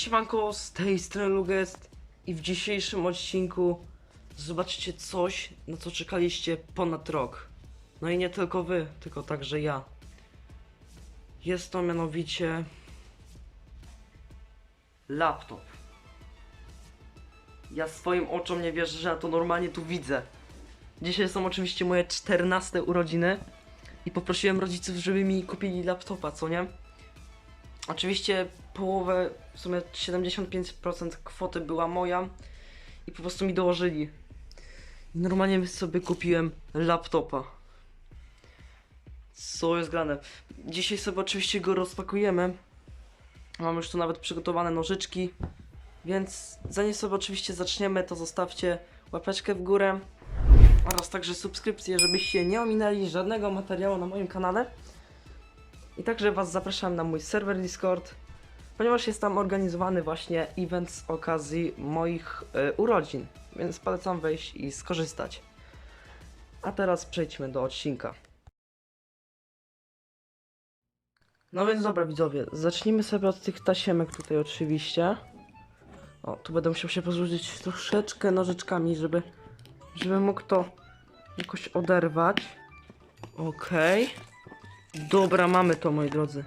Siemanko, z tej strony Lugest i w dzisiejszym odcinku zobaczycie coś, na co czekaliście ponad rok. No i nie tylko wy, tylko także ja. Jest to mianowicie laptop. Ja swoim oczom nie wierzę, że ja to normalnie tu widzę. Dzisiaj są oczywiście moje 14 urodziny i poprosiłem rodziców, żeby mi kupili laptopa, co nie? Oczywiście połowę, w sumie 75% kwoty była moja i po prostu mi dołożyli. Normalnie sobie kupiłem laptopa. Co jest grane? Dzisiaj sobie oczywiście go rozpakujemy. Mam już tu nawet przygotowane nożyczki. Więc zanim sobie oczywiście zaczniemy, to zostawcie łapeczkę w górę oraz także subskrypcję, żebyście nie ominęli żadnego materiału na moim kanale. I także Was zapraszam na mój serwer Discord, ponieważ jest tam organizowany właśnie event z okazji moich e, urodzin, więc polecam wejść i skorzystać. A teraz przejdźmy do odcinka. No więc dobra widzowie, zacznijmy sobie od tych tasiemek tutaj oczywiście. O, tu będę musiał się pozłużyć troszeczkę nożyczkami, żeby, żeby mógł to jakoś oderwać. Okej. Dobra, mamy to, moi drodzy.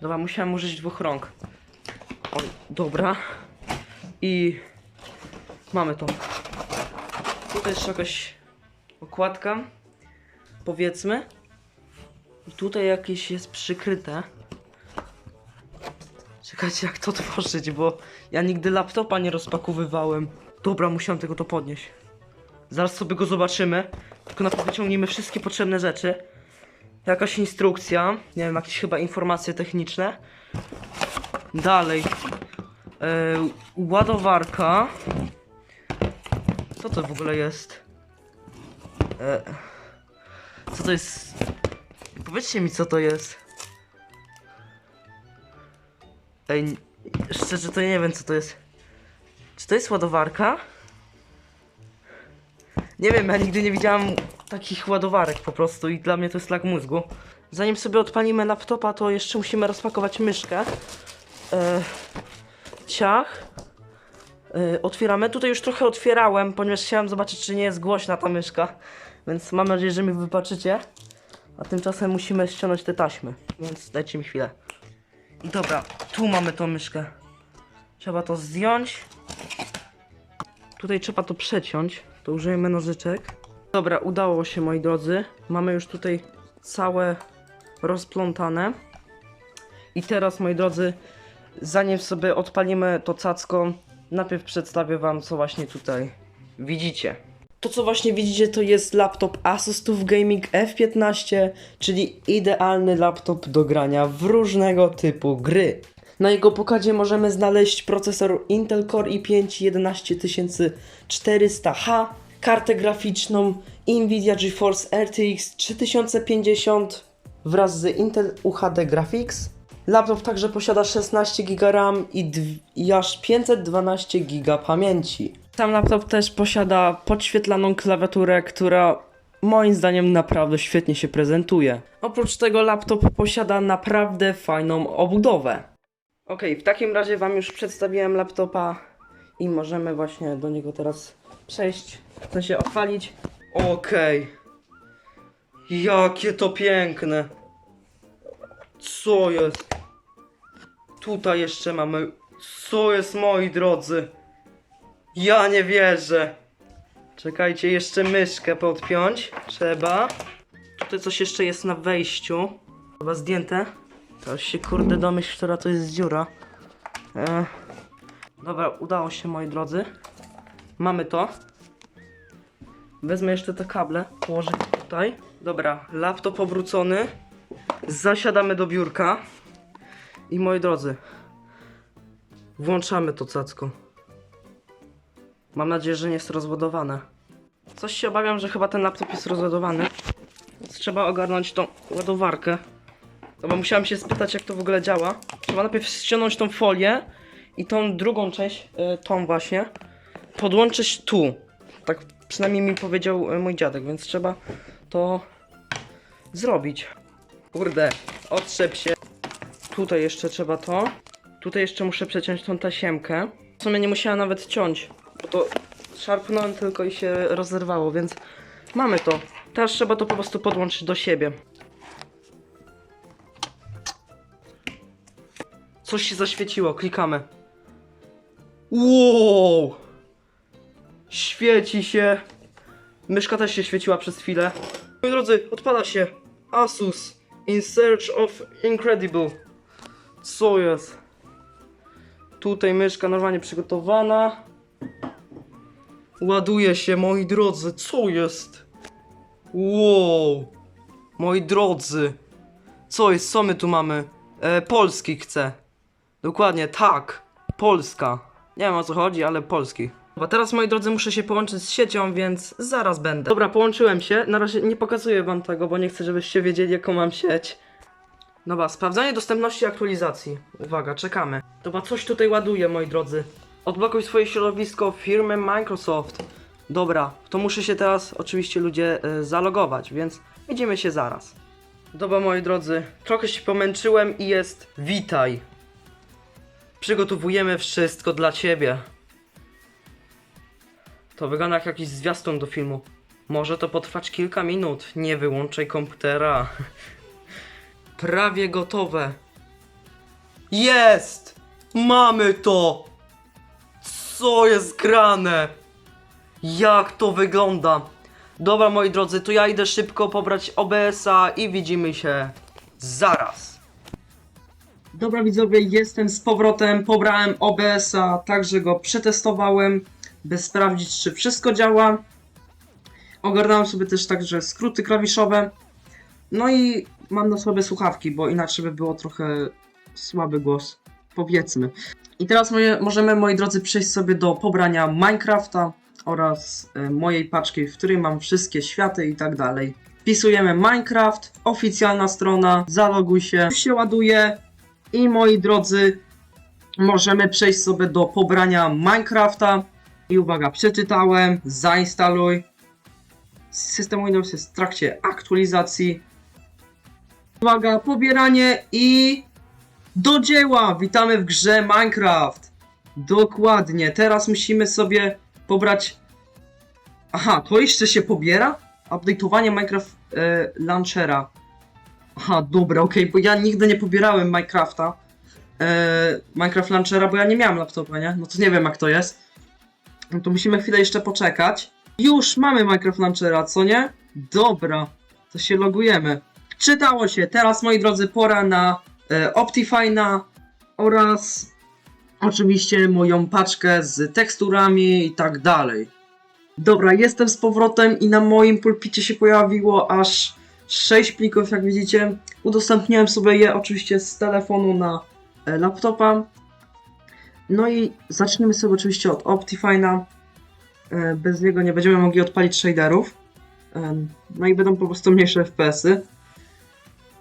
Dobra, musiałem użyć dwóch rąk. Dobra. I mamy to. Tutaj jeszcze jakaś okładka. Powiedzmy. I tutaj jakieś jest przykryte. Czekajcie, jak to otworzyć, bo ja nigdy laptopa nie rozpakowywałem. Dobra, musiałem tego to podnieść. Zaraz sobie go zobaczymy. Tylko najpierw wyciągnijmy wszystkie potrzebne rzeczy. Jakaś instrukcja, nie wiem, jakieś chyba informacje techniczne. Dalej. E, ładowarka. Co to w ogóle jest? E, co to jest? Powiedzcie mi, co to jest. Ej, szczerze to nie wiem, co to jest. Czy to jest ładowarka? Nie wiem, ja nigdy nie widziałam takich ładowarek po prostu i dla mnie to jest lag mózgu. Zanim sobie odpalimy laptopa, to jeszcze musimy rozpakować myszkę. E, ciach. E, otwieramy. Tutaj już trochę otwierałem, ponieważ chciałem zobaczyć, czy nie jest głośna ta myszka. Więc mam nadzieję, że mi wybaczycie. A tymczasem musimy ściągnąć te taśmy. Więc dajcie mi chwilę. I dobra, tu mamy tą myszkę. Trzeba to zdjąć. Tutaj trzeba to przeciąć. To użyjemy nożyczek. Dobra, udało się moi drodzy. Mamy już tutaj całe rozplątane. I teraz moi drodzy, zanim sobie odpalimy to cacko, najpierw przedstawię wam co właśnie tutaj widzicie. To co właśnie widzicie to jest laptop Asus TUF Gaming F15, czyli idealny laptop do grania w różnego typu gry. Na jego pokładzie możemy znaleźć procesor Intel Core i5 11400H, kartę graficzną Nvidia GeForce RTX 3050 wraz z Intel UHD Graphics. Laptop także posiada 16 GB RAM i, i aż 512 GB pamięci. Sam laptop też posiada podświetlaną klawiaturę, która moim zdaniem naprawdę świetnie się prezentuje. Oprócz tego laptop posiada naprawdę fajną obudowę. Ok, w takim razie Wam już przedstawiłem laptopa i możemy właśnie do niego teraz przejść, w sensie odpalić. Okej. Jakie to piękne. Co jest? Tutaj jeszcze mamy. Co jest moi drodzy? Ja nie wierzę. Czekajcie, jeszcze myszkę podpiąć. Trzeba. Tutaj coś jeszcze jest na wejściu. Chyba zdjęte. To się kurde domyśl, która to jest dziura. E, dobra, udało się moi drodzy. Mamy to. Wezmę jeszcze te kable, położę tutaj. Dobra, laptop obrócony. Zasiadamy do biurka. I moi drodzy, włączamy to cacko. Mam nadzieję, że nie jest rozładowane. Coś się obawiam, że chyba ten laptop jest rozładowany. Więc trzeba ogarnąć tą ładowarkę. No bo musiałem się spytać, jak to w ogóle działa. Trzeba najpierw ściągnąć tą folię i tą drugą część, y, tą właśnie, podłączyć tu. Tak przynajmniej mi powiedział y, mój dziadek, więc trzeba to zrobić. Kurde, otrzep się. Tutaj jeszcze trzeba to. Tutaj jeszcze muszę przeciąć tą tasiemkę. W sumie nie musiała nawet ciąć, bo to szarpnąłem tylko i się rozerwało, więc mamy to. Teraz trzeba to po prostu podłączyć do siebie. Coś się zaświeciło, klikamy. Wow! Świeci się. Myszka też się świeciła przez chwilę. Moi drodzy, odpala się. Asus in search of incredible. Co jest? Tutaj myszka normalnie przygotowana. Ładuje się, moi drodzy. Co jest? Wow. Moi drodzy. Co jest? Co my tu mamy? E, polski chcę. Dokładnie, tak. Polska. Nie wiem o co chodzi, ale polski. Dobra, teraz moi drodzy muszę się połączyć z siecią, więc zaraz będę. Dobra, połączyłem się. Na razie nie pokazuję wam tego, bo nie chcę, żebyście wiedzieli jaką mam sieć. Dobra, sprawdzanie dostępności aktualizacji. Uwaga, czekamy. Dobra, coś tutaj ładuje, moi drodzy. Odblokuj swoje środowisko firmy Microsoft. Dobra, to muszę się teraz oczywiście ludzie y, zalogować, więc widzimy się zaraz. Dobra, moi drodzy, trochę się pomęczyłem i jest witaj. Przygotowujemy wszystko dla ciebie. To wygląda jak jakiś zwiastun do filmu. Może to potrwać kilka minut. Nie wyłączaj komputera. Prawie gotowe. Jest! Mamy to! Co jest grane? Jak to wygląda? Dobra, moi drodzy, to ja idę szybko pobrać OBS-a i widzimy się zaraz. Dobra widzowie, jestem z powrotem, pobrałem OBS-a, także go przetestowałem, by sprawdzić czy wszystko działa. Ogarnąłem sobie też także skróty klawiszowe. No i mam na sobie słuchawki, bo inaczej by było trochę słaby głos, powiedzmy. I teraz moje, możemy, moi drodzy, przejść sobie do pobrania Minecrafta oraz e, mojej paczki, w której mam wszystkie światy i tak dalej. Wpisujemy Minecraft, oficjalna strona, zaloguj się, się ładuje i moi drodzy, możemy przejść sobie do pobrania Minecrafta. I uwaga, przeczytałem, zainstaluj. System Windows jest w trakcie aktualizacji. Uwaga, pobieranie i do dzieła! Witamy w grze Minecraft. Dokładnie, teraz musimy sobie pobrać... Aha, to jeszcze się pobiera? Update'owanie Minecraft e, Launchera. Aha, dobra, okej, bo ja nigdy nie pobierałem Minecrafta. E, Minecraft Launchera, bo ja nie miałem laptopa, nie? No to nie wiem jak to jest. No to musimy chwilę jeszcze poczekać. Już mamy Minecraft Launchera, co nie? Dobra, to się logujemy. Czytało się, teraz moi drodzy pora na e, oraz oczywiście moją paczkę z teksturami i tak dalej. Dobra, jestem z powrotem i na moim pulpicie się pojawiło aż 6 plików, jak widzicie. Udostępniłem sobie je oczywiście z telefonu na e, laptopa. No i zaczniemy sobie oczywiście od Optifine'a. E, Bez niego nie będziemy mogli odpalić shaderów. Em, No i będą po prostu mniejsze FPS-y.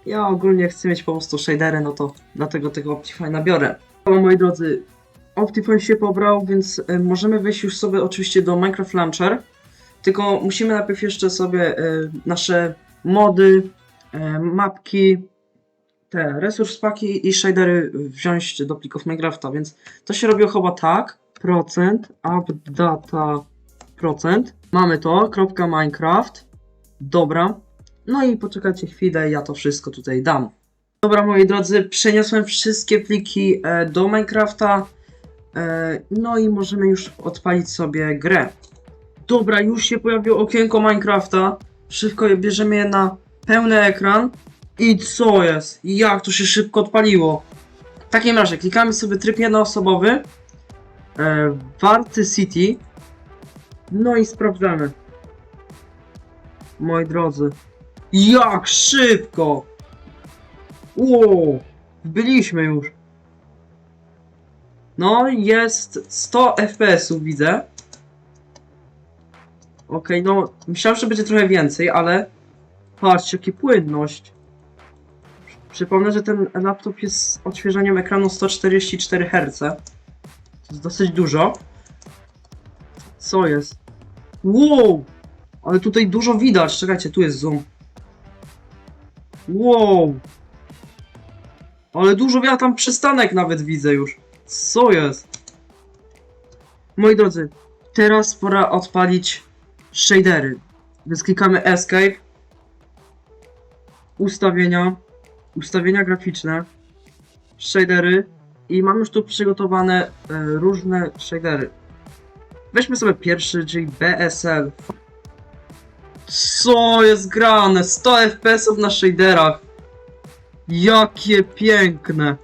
Ja ogólnie chcę mieć po prostu shadery, no to dlatego tego Optifine'a biorę. O, moi drodzy, Optifine się pobrał, więc e, możemy wejść już sobie oczywiście do Minecraft Launcher. Tylko musimy najpierw jeszcze sobie e, nasze mody, e, mapki, te resource paki i shadery wziąć do plików Minecrafta, więc to się robiło chyba tak. Procent, updata procent. Mamy to, kropka Minecraft. Dobra. No i poczekajcie chwilę, ja to wszystko tutaj dam. Dobra, moi drodzy, przeniosłem wszystkie pliki e, do Minecrafta. E, no i możemy już odpalić sobie grę. Dobra, już się pojawiło okienko Minecrafta. Szybko je bierzemy je na pełny ekran. I co jest? Jak to się szybko odpaliło? W takim razie klikamy sobie tryb jednoosobowy. E, Warty City. No i sprawdzamy. Moi drodzy. Jak szybko! Wow! Byliśmy już. No, jest 100 FPS-ów, widzę. Okej, no, myślałem, że będzie trochę więcej, ale patrzcie, jaki płynność. Przypomnę, że ten laptop jest z ekranu 144 Hz. To jest dosyć dużo. Co jest? Wow! Ale tutaj dużo widać. Czekajcie, tu jest zoom. Wow! Ale dużo ja tam przystanek nawet widzę już. Co jest? Moi drodzy, teraz pora odpalić shadery. Więc klikamy Escape. Ustawienia. Ustawienia graficzne. Shadery. I mam już tu przygotowane e, różne shadery. Weźmy sobie pierwszy, czyli BSL. Co jest grane? 100 FPS-ów na shaderach. Jakie piękne.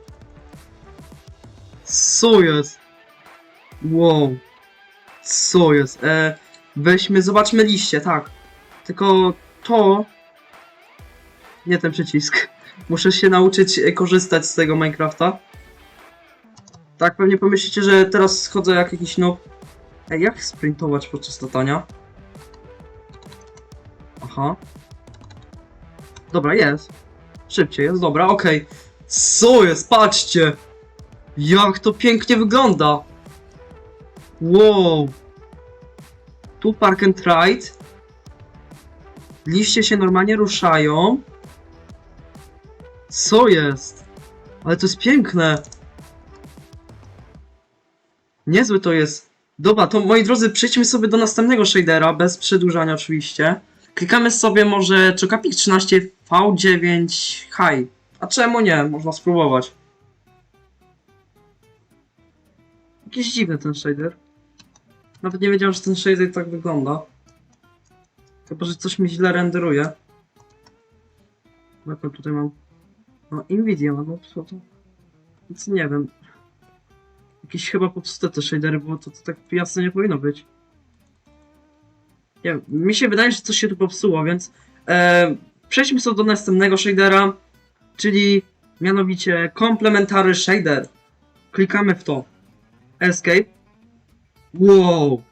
Co jest? Wow. Co jest? E, weźmy, zobaczmy liście, tak. Tylko to... Nie ten przycisk. Muszę się nauczyć e, korzystać z tego Minecrafta. Tak, pewnie pomyślicie, że teraz schodzę jak jakiś noob. Ej, jak sprintować podczas latania? Aha. Dobra, jest. Szybciej jest, dobra, okej. Co jest? Patrzcie! Jak to pięknie wygląda! Wow! Tu park and ride. Liście się normalnie ruszają. Co jest? Ale to jest piękne! Niezły to jest. Dobra, to moi drodzy, przejdźmy sobie do następnego shadera, bez przedłużania oczywiście. Klikamy sobie może Chocapik 13 V9 High. A czemu nie? Można spróbować. Jakiś dziwny ten shader. Nawet nie wiedziałem, że ten shader tak wygląda. Chyba, że coś mi źle renderuje. Jaką tutaj mam? No, Nvidia, no co to? Nic nie wiem. Jakieś chyba popsute te shadery, bo to, to tak jasne nie powinno być. Nie wiem, mi się wydaje, że coś się tu popsuło, więc e, przejdźmy sobie do następnego shadera, czyli mianowicie Complementary Shader. Klikamy w to. Escape. Wow!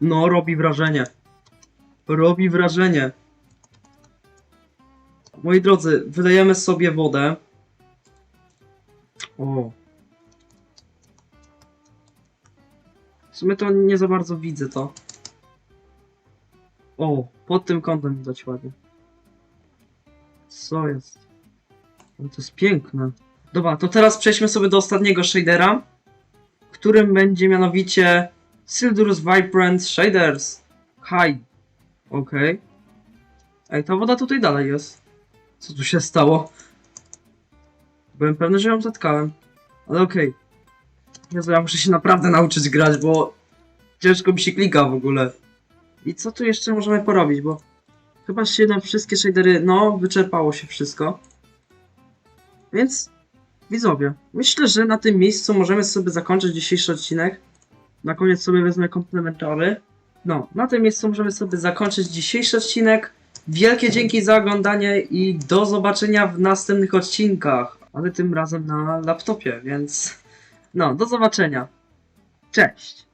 No, robi wrażenie. Robi wrażenie. Moi drodzy, wylejemy sobie wodę. O. W sumie to nie za bardzo widzę to. O, pod tym kątem widać ładnie. Co jest? Ale to jest piękne. Dobra, to teraz przejdźmy sobie do ostatniego shadera, którym będzie mianowicie Sildurus Vibrant Shaders High. Okej. Ej, ta woda tutaj dalej jest. Co tu się stało? Byłem pewny, że ją zatkałem. Ale okej. Jezu, ja muszę się naprawdę nauczyć grać, bo ciężko mi się klika w ogóle. I co tu jeszcze możemy porobić, bo chyba się na wszystkie shadery, no, wyczerpało się wszystko. Więc, widzowie, myślę, że na tym miejscu możemy sobie zakończyć dzisiejszy odcinek. Na koniec sobie wezmę komplementary. No, na tym miejscu możemy sobie zakończyć dzisiejszy odcinek. Wielkie dzięki za oglądanie i do zobaczenia w następnych odcinkach. Ale tym razem na laptopie, więc no, do zobaczenia. Cześć!